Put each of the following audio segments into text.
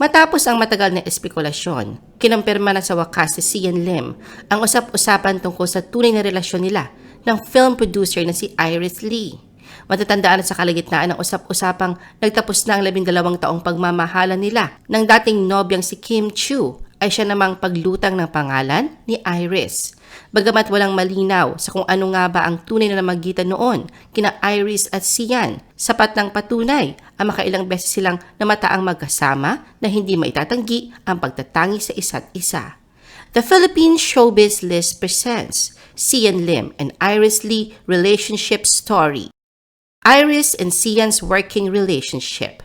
Matapos ang matagal na espekulasyon, kinampirma na sa wakas si Sian Lim ang usap-usapan tungkol sa tunay na relasyon nila ng film producer na si Iris Lee. Matatandaan sa kalagitnaan ng usap-usapang nagtapos na ang labindalawang taong pagmamahalan nila ng dating nobyang si Kim Chu ay siya namang paglutang ng pangalan ni Iris. Bagamat walang malinaw sa kung ano nga ba ang tunay na namagitan noon kina Iris at Sian, sapat ng patunay ang makailang beses silang namataang magkasama na hindi maitatanggi ang pagtatangi sa isa't isa. The Philippine Showbiz List presents Sian Lim and Iris Lee Relationship Story. Iris and Sian's Working Relationship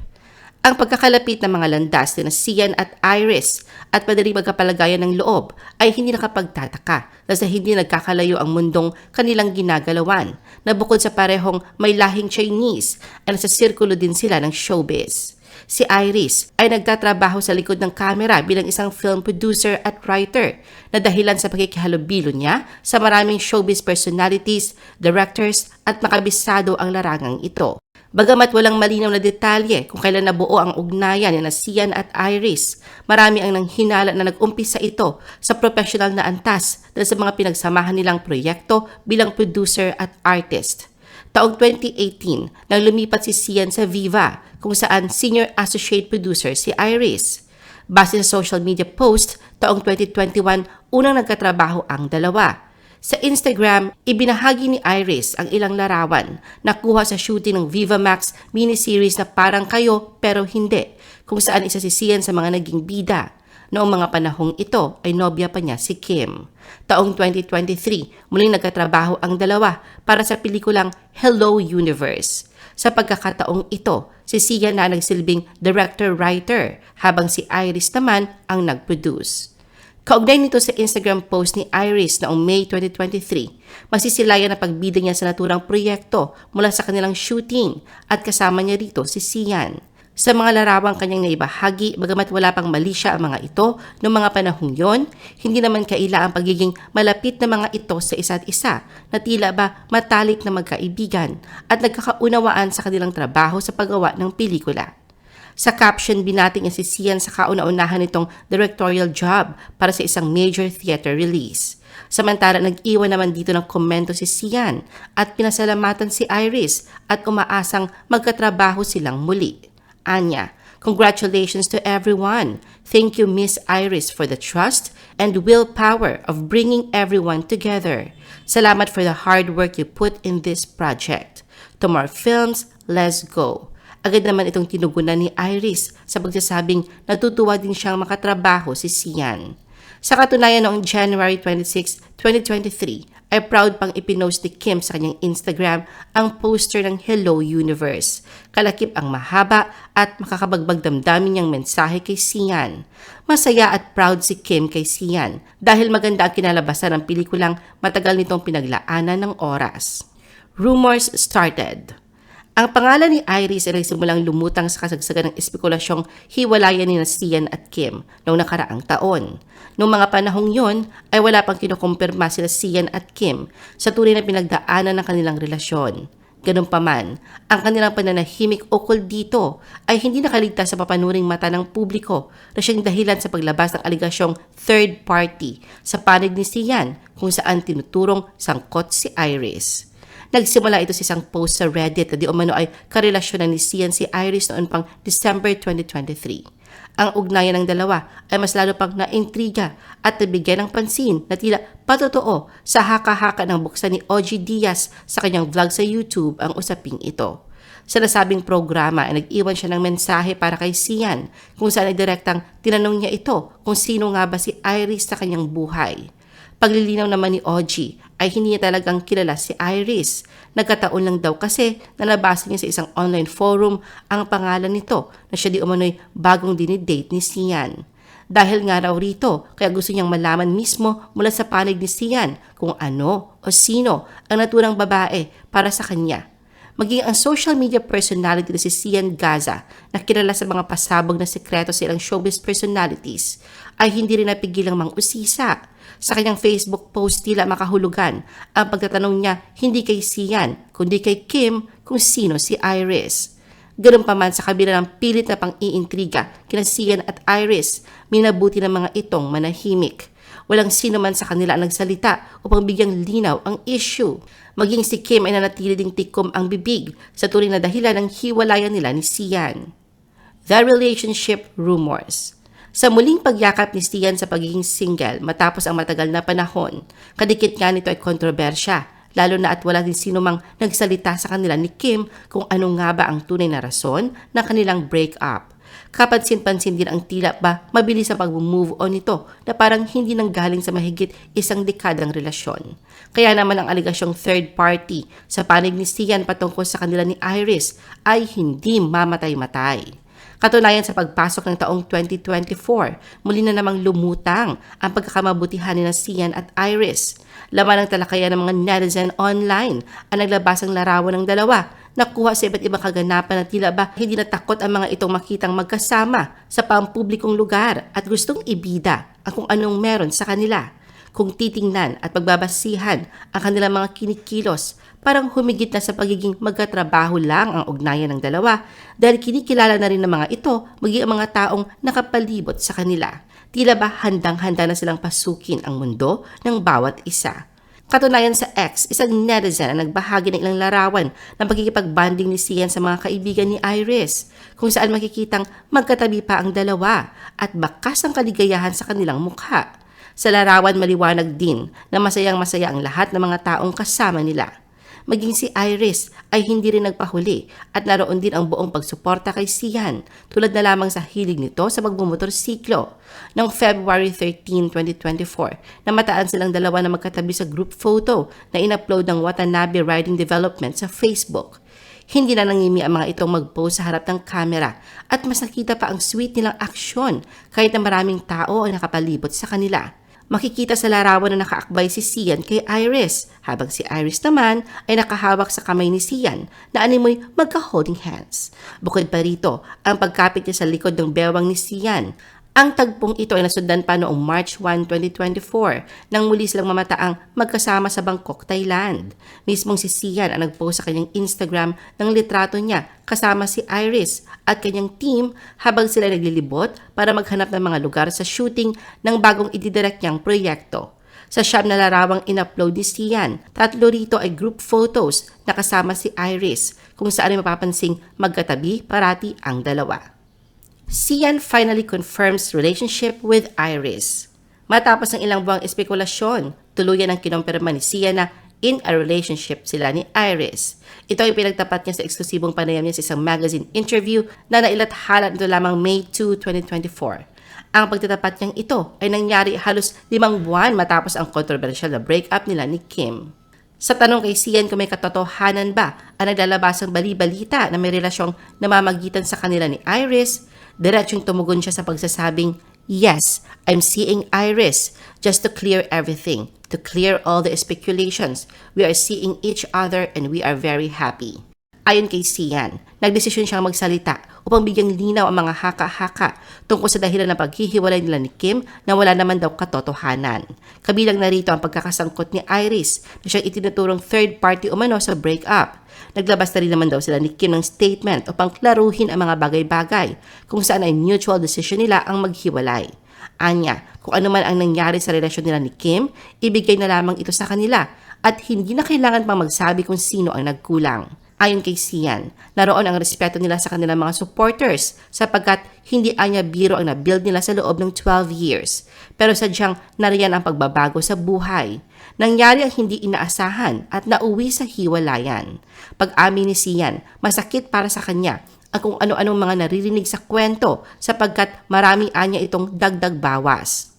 ang pagkakalapit ng mga landas ni Sian at Iris at madaling magkapalagayan ng loob ay hindi nakapagtataka dahil sa hindi nagkakalayo ang mundong kanilang ginagalawan na bukod sa parehong may lahing Chinese ay nasa sirkulo din sila ng showbiz. Si Iris ay nagtatrabaho sa likod ng kamera bilang isang film producer at writer na dahilan sa pagkikihalubilo niya sa maraming showbiz personalities, directors at makabisado ang larangang ito. Bagamat walang malinaw na detalye kung kailan nabuo ang ugnayan ni Sian at Iris, marami ang nanghinala na nag-umpisa ito sa professional na antas dahil sa mga pinagsamahan nilang proyekto bilang producer at artist. Taong 2018, nang lumipat si Sian sa Viva kung saan senior associate producer si Iris. Base sa social media post, taong 2021, unang nagkatrabaho ang dalawa. Sa Instagram, ibinahagi ni Iris ang ilang larawan na kuha sa shooting ng Viva Max miniseries na Parang Kayo Pero Hindi, kung saan isa si Sian sa mga naging bida. Noong mga panahong ito ay nobya pa niya si Kim. Taong 2023, muling nagkatrabaho ang dalawa para sa pelikulang Hello Universe. Sa pagkakataong ito, si Sian na nagsilbing director-writer habang si Iris naman ang nag-produce. Kaugnay nito sa Instagram post ni Iris noong May 2023, masisilayan na pagbida niya sa naturang proyekto mula sa kanilang shooting at kasama niya rito si Sian. Sa mga larawang kanyang naibahagi, bagamat wala pang mali siya ang mga ito noong mga panahong yon, hindi naman kaila ang pagiging malapit na mga ito sa isa't isa na tila ba matalik na magkaibigan at nagkakaunawaan sa kanilang trabaho sa paggawa ng pelikula. Sa caption, binati niya si Sian sa kauna-unahan nitong directorial job para sa isang major theater release. Samantala, nag-iwan naman dito ng komento si Sian at pinasalamatan si Iris at umaasang magkatrabaho silang muli. Anya, congratulations to everyone. Thank you Miss Iris for the trust and willpower of bringing everyone together. Salamat for the hard work you put in this project. To more films, let's go. Agad naman itong tinugunan ni Iris sa pagsasabing natutuwa din siyang makatrabaho si Sian. Sa katunayan noong January 26, 2023, ay proud pang ipinost ni Kim sa kanyang Instagram ang poster ng Hello Universe. Kalakip ang mahaba at makakabagbag damdamin niyang mensahe kay Sian. Masaya at proud si Kim kay Sian dahil maganda ang kinalabasan ng pelikulang matagal nitong pinaglaanan ng oras. Rumors started. Ang pangalan ni Iris ay nagsimulang lumutang sa kasagsagan ng espekulasyong hiwalayan ni Sian at Kim noong nakaraang taon. Noong mga panahong yon ay wala pang kinukumpirma sila Sian at Kim sa tunay na pinagdaanan ng kanilang relasyon. Ganun ang kanilang pananahimik ukol dito ay hindi nakaligtas sa papanuring mata ng publiko na siyang dahilan sa paglabas ng aligasyong third party sa panig ni Sian kung saan tinuturong sangkot si Iris. Nagsimula ito sa isang post sa Reddit na di umano ay karelasyon ni Sian si Iris noon pang December 2023. Ang ugnayan ng dalawa ay mas lalo pang naintriga at nabigyan ng pansin na tila patotoo sa haka-haka ng buksan ni OG Diaz sa kanyang vlog sa YouTube ang usaping ito. Sa nasabing programa ay nag-iwan siya ng mensahe para kay Sian kung saan ay direktang tinanong niya ito kung sino nga ba si Iris sa kanyang buhay. Paglilinaw naman ni OG ay hindi niya talagang kilala si Iris. Nagkataon lang daw kasi na nabasa niya sa isang online forum ang pangalan nito na siya di umano'y bagong dinidate ni Sian. Dahil nga raw rito, kaya gusto niyang malaman mismo mula sa panig ni Sian kung ano o sino ang naturang babae para sa kanya. Maging ang social media personality na si Sian Gaza na kilala sa mga pasabog na sekreto sa ilang showbiz personalities ay hindi rin napigilang mang-usisa sa kanyang Facebook post tila makahulugan ang pagtatanong niya hindi kay Sian kundi kay Kim kung sino si Iris. Ganun pa man sa kabila ng pilit na pang-iintriga kina Sian at Iris, minabuti ng mga itong manahimik. Walang sino man sa kanila ang nagsalita upang bigyang linaw ang issue. Maging si Kim ay nanatili ding tikom ang bibig sa turing na dahilan ng hiwalayan nila ni Sian. The Relationship Rumors Sa muling pagyakap ni Sian sa pagiging single matapos ang matagal na panahon, kadikit nga nito ay kontrobersya lalo na at wala din sino mang nagsalita sa kanila ni Kim kung ano nga ba ang tunay na rason ng kanilang breakup. Kapansin-pansin din ang tila ba mabilis ang pag-move on nito na parang hindi nang galing sa mahigit isang dekadang relasyon. Kaya naman ang aligasyong third party sa panig ni Sian patungkol sa kanila ni Iris ay hindi mamatay-matay. Katunayan sa pagpasok ng taong 2024, muli na namang lumutang ang pagkakamabutihan ni na Sian at Iris. Laman ng talakayan ng mga netizen online ang naglabas ang larawan ng dalawa nakuha sa iba't ibang kaganapan na tila ba hindi natakot ang mga itong makitang magkasama sa pampublikong lugar at gustong ibida ang kung anong meron sa kanila. Kung titingnan at pagbabasihan ang kanilang mga kinikilos, parang humigit na sa pagiging magkatrabaho lang ang ugnayan ng dalawa dahil kinikilala na rin ng mga ito maging ang mga taong nakapalibot sa kanila. Tila ba handang-handa na silang pasukin ang mundo ng bawat isa. Katunayan sa X, isang netizen ang nagbahagi ng ilang larawan ng pagkikipag-bonding ni Sian sa mga kaibigan ni Iris, kung saan makikitang magkatabi pa ang dalawa at bakas ang kaligayahan sa kanilang mukha. Sa larawan maliwanag din na masayang masaya ang lahat ng mga taong kasama nila maging si Iris ay hindi rin nagpahuli at naroon din ang buong pagsuporta kay Sian tulad na lamang sa hilig nito sa pagbumotorsiklo. Noong February 13, 2024, namataan silang dalawa na magkatabi sa group photo na inupload ng Watanabe Riding Development sa Facebook. Hindi na nangimi ang mga itong mag-pose sa harap ng kamera at mas nakita pa ang sweet nilang aksyon kahit na maraming tao ang nakapalibot sa kanila. Makikita sa larawan na nakaakbay si Sian kay Iris, habang si Iris naman ay nakahawak sa kamay ni Sian na animoy magka-holding hands. Bukod pa rito, ang pagkapit niya sa likod ng bewang ni Sian ang tagpong ito ay nasundan pa noong March 1, 2024 nang muli silang mamataang magkasama sa Bangkok, Thailand. Mismong si Sian ang nagpost sa kanyang Instagram ng litrato niya kasama si Iris at kanyang team habang sila naglilibot para maghanap ng mga lugar sa shooting ng bagong ididirect niyang proyekto. Sa siyam na larawang in-upload ni Sian, tatlo rito ay group photos na kasama si Iris kung saan ay mapapansing magkatabi parati ang dalawa. Sian finally confirms relationship with Iris. Matapos ng ilang buwang espekulasyon, tuluyan ang kinumpirma ni Sian na in a relationship sila ni Iris. Ito ay pinagtapat niya sa eksklusibong panayam niya sa isang magazine interview na nailathala nito lamang May 2, 2024. Ang pagtatapat niyang ito ay nangyari halos limang buwan matapos ang controversial na breakup nila ni Kim. Sa tanong kay Sian kung may katotohanan ba ang naglalabasang bali-balita na may relasyong namamagitan sa kanila ni Iris, Diretsong tumugon siya sa pagsasabing, Yes, I'm seeing Iris. Just to clear everything, to clear all the speculations. We are seeing each other and we are very happy. Ayon kay Sian, nagdesisyon siyang magsalita upang bigyang linaw ang mga haka-haka tungkol sa dahilan ng paghihiwalay nila ni Kim na wala naman daw katotohanan. Kabilang narito ang pagkakasangkot ni Iris na siyang itinuturong third party umano sa breakup. Naglabas na rin naman daw sila ni Kim ng statement upang klaruhin ang mga bagay-bagay kung saan ay mutual decision nila ang maghiwalay. Anya, kung ano man ang nangyari sa relasyon nila ni Kim, ibigay na lamang ito sa kanila at hindi na kailangan pang magsabi kung sino ang nagkulang. Ayon kay Sian, naroon ang respeto nila sa kanilang mga supporters sapagkat hindi anya biro ang nabuild nila sa loob ng 12 years. Pero sadyang nariyan ang pagbabago sa buhay. Nangyari ang hindi inaasahan at nauwi sa hiwalayan. Pag-amin ni Sian, masakit para sa kanya ang kung ano-anong mga naririnig sa kwento sapagkat marami anya itong dagdag bawas.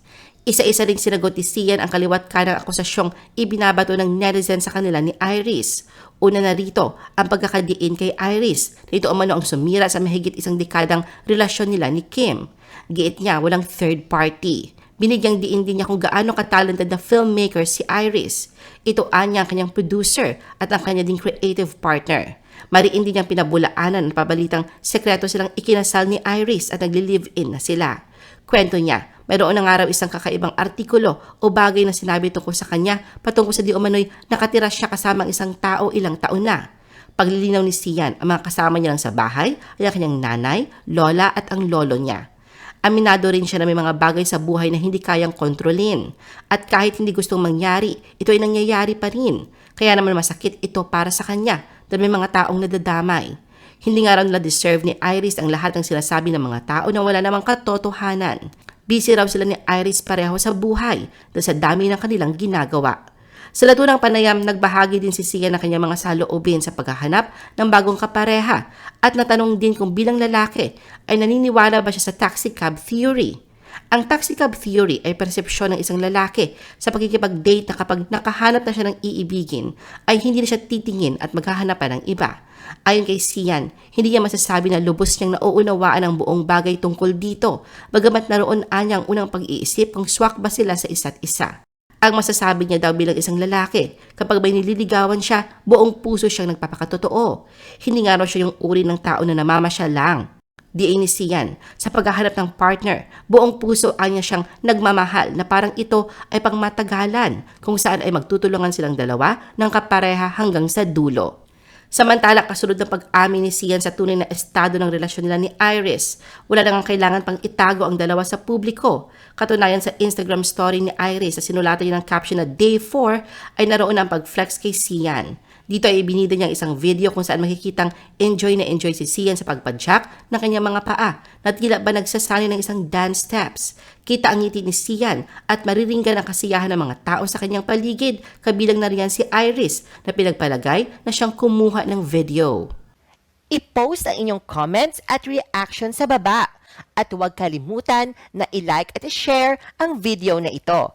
Isa-isa ring sinagot ni Sian ang kaliwat kanang akusasyong ibinabato ng netizen sa kanila ni Iris. Una na rito ang pagkakadiin kay Iris na ito umano ang sumira sa mahigit isang dekadang relasyon nila ni Kim. Giit niya walang third party. Binigyang diin din niya kung gaano katalented na filmmaker si Iris. Ito anya ang kanyang producer at ang kanya ding creative partner. Mariin din niyang pinabulaanan at pabalitang sekreto silang ikinasal ni Iris at nagli-live-in na sila. Kwento niya, mayroon ng araw isang kakaibang artikulo o bagay na sinabi tungkol sa kanya patungkol sa di umano'y nakatira siya kasama ang isang tao ilang taon na. Paglilinaw ni Sian, ang mga kasama niya lang sa bahay ay ang kanyang nanay, lola at ang lolo niya. Aminado rin siya na may mga bagay sa buhay na hindi kayang kontrolin. At kahit hindi gustong mangyari, ito ay nangyayari pa rin. Kaya naman masakit ito para sa kanya dahil may mga taong nadadamay. Hindi nga raw nila deserve ni Iris ang lahat ng sinasabi ng mga tao na wala namang katotohanan. Busy raw sila ni Iris pareho sa buhay dahil sa dami ng kanilang ginagawa. Sa latunang panayam, nagbahagi din si Sia ng kanyang mga saloobin sa paghahanap ng bagong kapareha at natanong din kung bilang lalaki ay naniniwala ba siya sa taxi cab theory. Ang taxi cab theory ay persepsyon ng isang lalaki sa pagkikipag-date na kapag nakahanap na siya ng iibigin ay hindi na siya titingin at maghahanap pa ng iba. Ayon kay Sian, hindi niya masasabi na lubos niyang nauunawaan ang buong bagay tungkol dito, bagamat naroon anyang unang pag-iisip kung swak ba sila sa isa't isa. Ang masasabi niya daw bilang isang lalaki, kapag may nililigawan siya, buong puso siyang nagpapakatotoo. Hindi nga raw siya yung uri ng tao na namamasya lang. Di ni Sian, sa paghahanap ng partner, buong puso anya siyang nagmamahal na parang ito ay pangmatagalan kung saan ay magtutulungan silang dalawa ng kapareha hanggang sa dulo. Samantala, kasunod ng pag-amin ni Sian sa tunay na estado ng relasyon nila ni Iris, wala nang kailangan pang itago ang dalawa sa publiko. Katunayan sa Instagram story ni Iris sa sinulatan niya ng caption na Day 4 ay naroon ang pag-flex kay Sian. Dito ay ibinida niya ang isang video kung saan makikitang enjoy na enjoy si Sian sa pagpadyak ng kanyang mga paa na tila ba nagsasali ng isang dance steps. Kita ang ngiti ni Sian at mariringgan ang kasiyahan ng mga tao sa kanyang paligid kabilang na riyan si Iris na pinagpalagay na siyang kumuha ng video. I-post ang inyong comments at reaction sa baba. At huwag kalimutan na i-like at i-share ang video na ito.